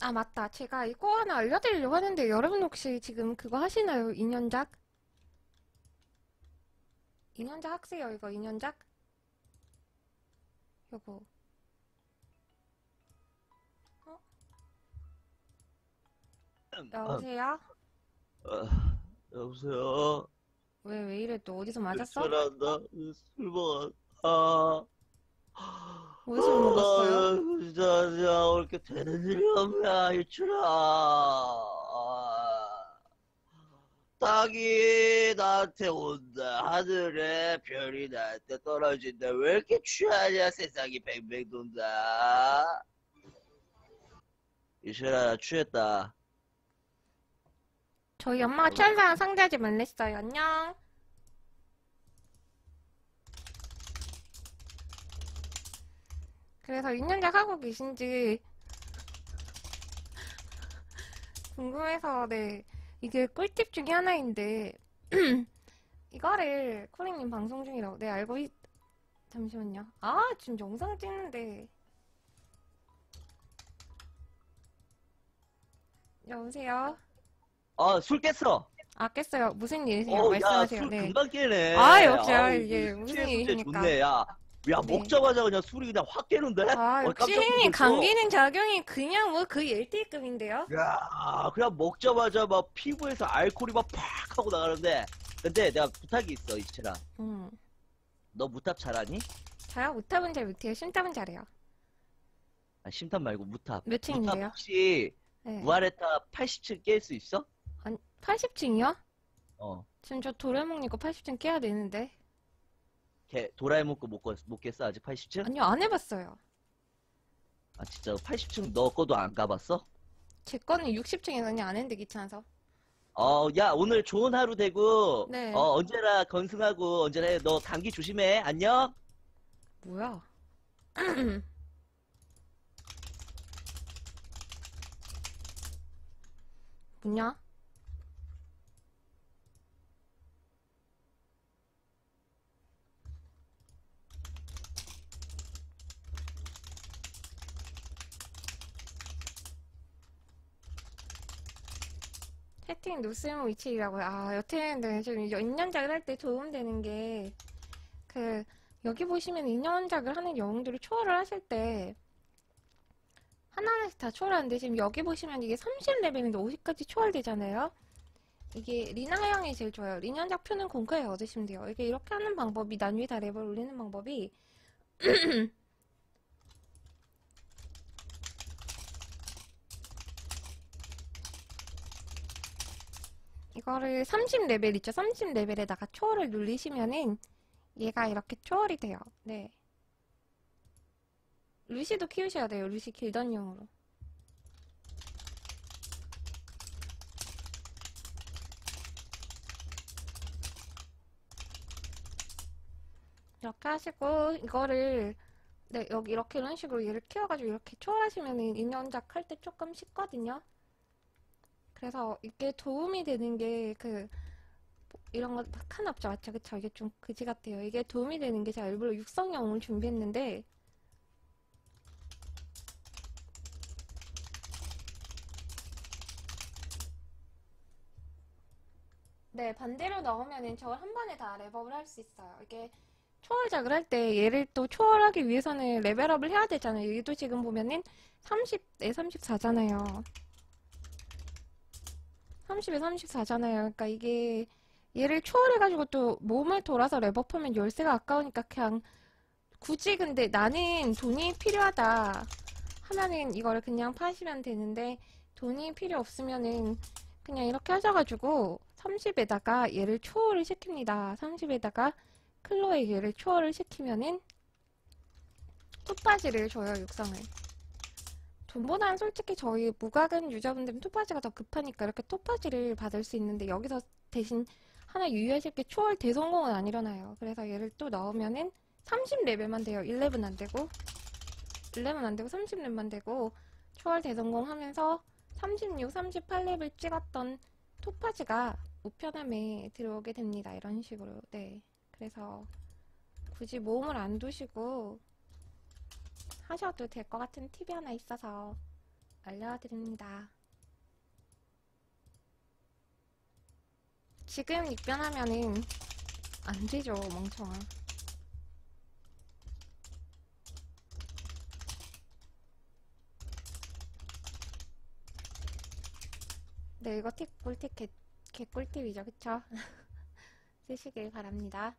아, 맞다. 제가 이거 하나 알려드리려고 하는데, 여러분 혹시 지금 그거 하시나요? 인연작? 인연작 학세요, 이거, 인연작? 요거. 어? 여보세요? 아, 여보세요? 왜, 왜 이래 또 어디서 맞았어? 술 한다. 술 먹었다. 어디서 먹었어요? 아, 진짜, 진짜, 왜 이렇게 되는 일이 없냐, 유출아. 아, 딱이 나한테 온다. 하늘에 별이 나한테 떨어진다. 왜 이렇게 취하냐, 세상이 뱅뱅 돈다. 유출아, 나 취했다. 저희 엄마가 취한 사람 상대하지 말랬어요. 안녕. 그래서 2년작 하고 계신지 궁금해서 네 이게 꿀팁 중에 하나인데 이거를 코링님 방송 중이라고 네 알고 있 잠시만요. 아 지금 영상 찍는데 여보세요. 아, 술 깼어. 아 깼어요. 무슨 일이세요? 어, 야, 말씀하세요. 술 네. 금방 깨네. 아, 역시, 아, 이게 술 무슨 일이십니까? 좋네, 야. 야, 네. 먹자마자 그냥 술이 그냥 확 깨는데? 아, 어, 깜짝 놀랐어. 감기는 작용이 그냥 뭐그 1등급인데요? 야, 그냥 먹자마자 막 피부에서 알코올이 막 팍 하고 나가는데. 근데 내가 부탁이 있어, 이치라. 음. 너 무탑 잘하니? 저요? 못합은 잘 못해요. 심탑은 잘해요. 아, 심탑 말고 무탑. 몇 무탑 층인데요? 혹시 네. 무아레타 80층 깰 수 있어? 80층이요? 어. 지금 저 도레몽님 거 80층 깨야 되는데. 걔 도라에몽 거못 깼- 못 깼어, 아직 80층? 아니요, 안 해봤어요. 아, 진짜 80층 너 거도 안 가봤어? 제 거는 60층에 그냥 안 했는데 귀찮아서. 어, 야, 오늘 좋은 하루 되고, 네. 어, 언제나 건승하고, 언제나 해. 너 감기 조심해. 안녕? 뭐야? 뭐냐? 채팅 노스모 위치라고요. 아, 여튼, 네, 좀 인연작을 할 때 도움되는 게, 그, 여기 보시면 인연작을 하는 영웅들을 초월을 하실 때, 하나하나씩 다 초월하는데, 지금 여기 보시면 이게 30레벨인데 50까지 초월되잖아요? 이게 리나 형이 제일 좋아요. 인연작 표는 공카에 얻으시면 돼요. 이게 이렇게 하는 방법이, 난 위에 다 레벨 올리는 방법이, 이거를 30레벨 있죠? 30레벨에다가 초월을 누르시면은 얘가 이렇게 초월이 돼요. 네. 루시도 키우셔야 돼요. 루시 길던용으로. 이렇게 하시고 이거를 네 여기 이렇게 이런 식으로 얘를 키워가지고 이렇게 초월하시면은 인연작 할 때 조금 쉽거든요. 그래서 이게 도움이 되는 게 그 이런 거 칸 없죠? 맞죠? 그쵸? 이게 좀 그지 같아요. 이게 도움이 되는 게 제가 일부러 육성영웅을 준비했는데 네 반대로 넣으면은 저걸 한 번에 다 랩업을 할 수 있어요. 이게 초월작을 할 때 얘를 또 초월하기 위해서는 레벨업을 해야 되잖아요. 여기도 지금 보면은 30에 34잖아요 30에 34잖아요. 그러니까 이게 얘를 초월해가지고 또 몸을 돌아서 랩업하면 열쇠가 아까우니까 그냥 굳이 근데 나는 돈이 필요하다 하면은 이거를 그냥 파시면 되는데 돈이 필요 없으면은 그냥 이렇게 하셔가지고 30에다가 얘를 초월을 시킵니다. 30에다가 클로에 얘를 초월을 시키면은 톱바지를 줘요, 육성을. 돈보다는 솔직히 저희 무과금 유저분들은 톱바지가 더 급하니까 이렇게 톱바지를 받을 수 있는데 여기서 대신 하나 유의하실 게 초월 대성공은 안 일어나요. 그래서 얘를 또 넣으면은 30레벨만 돼요. 11은 안 되고 11은 안 되고 30레벨만 되고 초월 대성공 하면서 36, 38레벨 찍었던 톱바지가 우편함에 들어오게 됩니다. 이런 식으로. 네. 그래서 굳이 모험을 안 두시고 하셔도 될 것 같은 팁이 하나 있어서 알려드립니다. 지금 입변하면은 안 되죠, 멍청아. 네, 이거 팁, 꿀팁, 개, 개꿀팁이죠, 그쵸? 쓰시길 바랍니다.